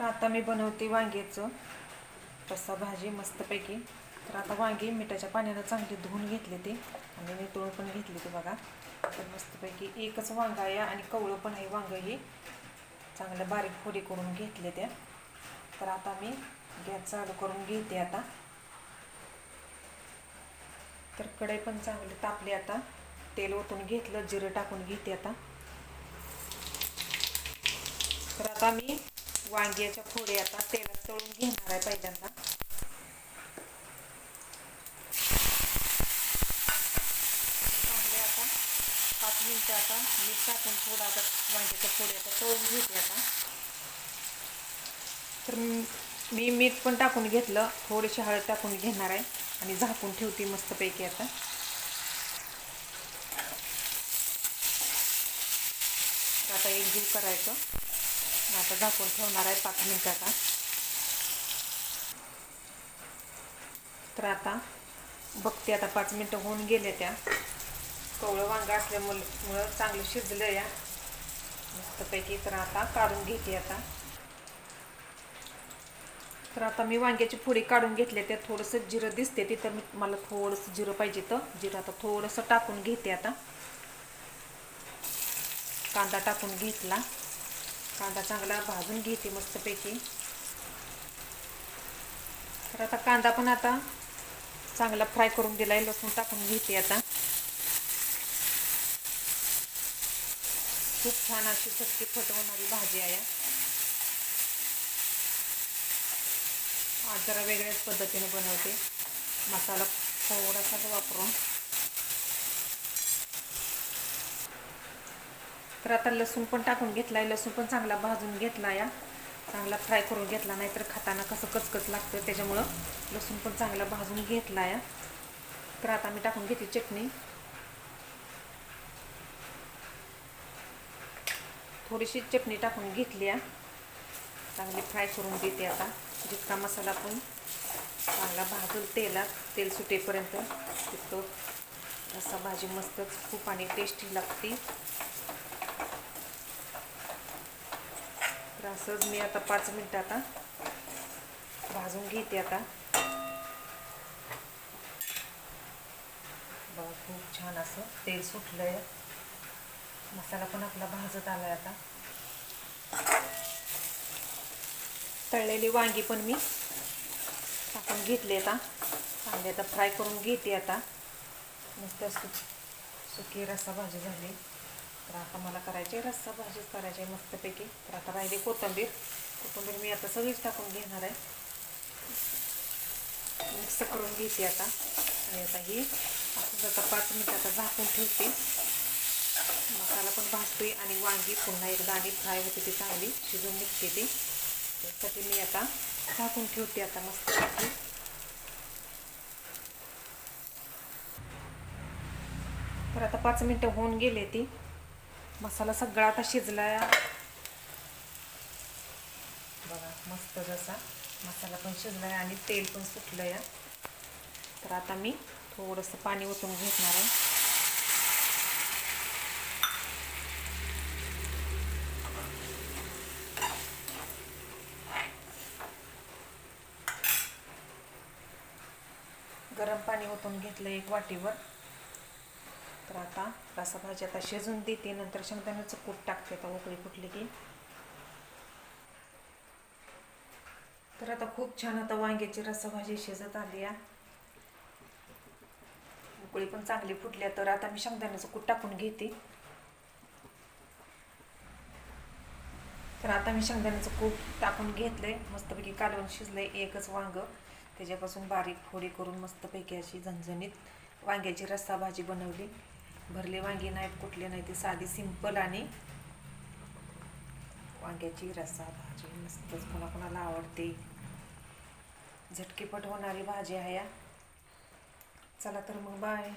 तर आता मी बनवते वांग्याचं. रस्सा भाजी मस्तपैकी. तर आता वांगी मिठाच्या पाण्यानं चांगली धुवून घेतले ते. आणि नितळून पण घेतले ते बघा. तर मस्तपैकी एकच वांगा आहे आणि कवळं पण आहे वांग ही चांगल्या बारीक फोडी करून घेतले त्या तर आता मी गॅस चालू करून घेते आता. तर कढई पण चांगली तापली आता. तेल ओतून घेतलं जिरं टाकून घेते आता. तर आता मी वांग्याच्या फोडी आता तेलात तळून घेणार आहे पहिल्यांदा. चांगले आता पाच मिनटं आता मीठ टाकून थोडं आता वांग्याच्या फोडी आता तळून घेते आता. तर मी मीठ पण टाकून घेतलं थोडीशी हळद टाकून घेणार आहे आणि झाकून ठेवते मस्तपैकी आता. आता एक जीव करायचं. आता झाकून ठेवणार आहे पाच मिनिटाचा. तर आता बघते आता पाच मिनटं होऊन गेले त्या. कवळं वांगा असल्यामुळे मुळं चांगलं शिजलं या. मस्तपैकी तर आता काढून घेते आता. तर आता मी वांग्याची फोडी काढून घेतले त्या थोडंसं जिरं दिसते ती तर मी मला थोडंसं जिरं पाहिजे तर जिरं आता थोडंसं टाकून घेते आता. कांदा टाकून घेतला. कांदा चांगला भाजून घेते मस्तपैकी. तर आता कांदा पण आता चांगला फ्राय करून दिलाय लसूण टाकून घेते आता. खूप छान अशी झटकी फटवणारी भाजी आहे. आज जरा वेगळ्याच पद्धतीने बनवते. मसाला थोडासा वापरून. तर आता लसूण पण टाकून घेतलाय लसूण पण चांगला भाजून घेतला या चांगला फ्राय करून घेतला नाही तर खाताना कसं कचकच लागतं त्याच्यामुळं लसूण पण चांगला भाजून घेतला या तर आता मी टाकून घेते चटणी. थोडीशी चटणी टाकून घेतली आहे चांगली फ्राय करून देते आता. जितका मसाला पण चांगला भाजून तेलात तेल सुटेपर्यंत तितकं असा भाजी मस्तच खूप आणि टेस्टी लागते. तर असंच मी आता पाच मिनटं आता भाजून घेते आता. बघा खूप छान असं तेल सुटलं आहे मसाला पण आपला भाजत आला आहे आता. तळलेली वांगी पण मी आपण घेतली आता. चांगली आता फ्राय करून घेते आता. मस्त सुकी रसा भाजी झाली. तर आता मला करायचे रस्सा भाजीच करायची आहे मस्तपैकी. तर आता राहिली कोथिंबीर. कोथंबीर मी आता सगळीच टाकून घेणार आहे. मिक्स करून घेते आता. आणि आता ही असं आता पाच मिनिट आता झाकून ठेवते. मसाला पण भाजतोय आणि वांगी पुन्हा एकदा आणि फ्राय होते ती चांगली शिजून निघते ती. त्यासाठी मी आता झाकून ठेवते आता मस्त तर आता पाच मिनटं होऊन गेले ती. मसाला सगळा आता शिजला बघा मस्त जसा मसाला पण शिजलाय आणि तेल पण सुटलं या तर आता मी थोडंसं पाणी ओतून घेणार आहे. गरम पाणी ओतून घेतलं एक वाटीवर. तर आता रसा भाजी आता शिजून देते नंतर शेंगदाण्याचं कूट टाकते आता उकळी फुटली की. तर आता खूप छान आता वांग्याची रसा भाजी शिजत आली आहे. उकळी पण चांगली फुटल्या तर आता मी शेंगदाण्याचं कूट टाकून घेते. तर आता मी शेंगदाण्याचं कूट टाकून घेतलंय मस्तपैकी कालवण शिजलंय एकच वांग. त्याच्यापासून बारीक फोडी करून मस्तपैकी अशी झणझणीत वांग्याची रस्सा भाजी बनवली. भरले वांगी नाहीत कुठले नाही ते साधी सिंपल आणि वांग्याची रस्सा भाजी मस्तच कोणा कोणाला आवडते झटकीपट होणारी भाजी आहे या. चला तर मग बाय